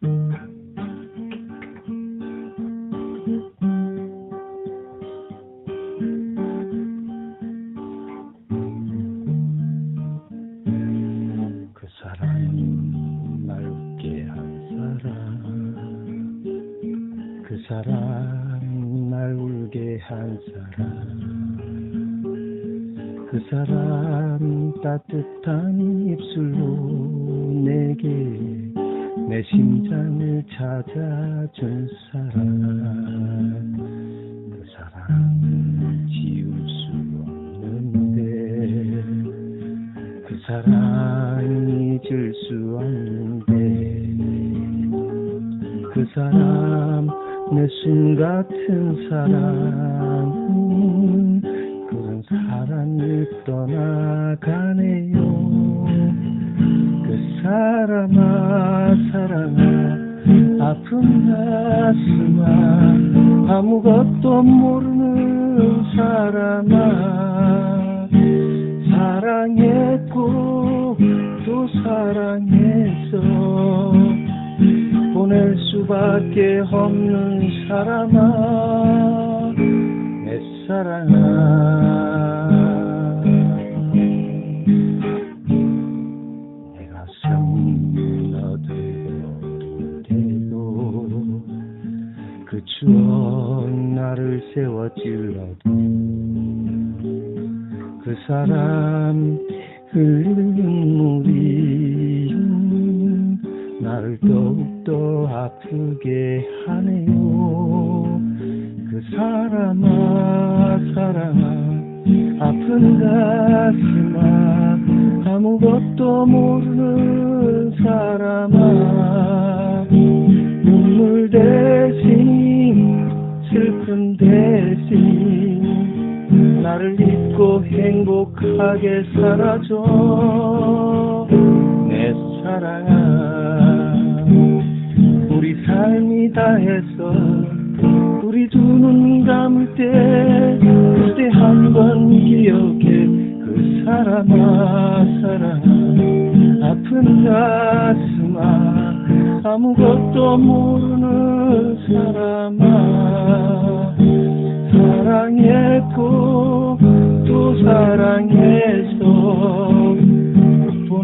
그 사람 날 웃게 한 사람. 그 사람 날 울게 한 사람. 그 사람 따뜻한 입술로 내 심장을 찾아준 사람. 그 사람 지울 수 없는데. 그 사람 잊을 수 없는데. 그 사람 내 숨 같은 사람 사람아 사랑아 아픈 가슴아 아무것도 모르는 사람아 사랑했고 또 사랑해서 보낼 수밖에 없는 사람아 내 사랑아 그 추억 나를 세워 찔러도 그 사람 흘린 눈물이 나를 더욱더 아프게 하네요. 그 사람아 사랑아 아픈 가슴아 아무것도 모르는 사람아. 눈물 대신 나를 잊고 행복하게 살아줘. 내 사랑아 우리 삶이 다해서 우리 두 눈 감을 때 그때 한 번 기억해. 그 사람아 사랑아 아픈 가슴아 아무것도 모르는 또 사랑해서 보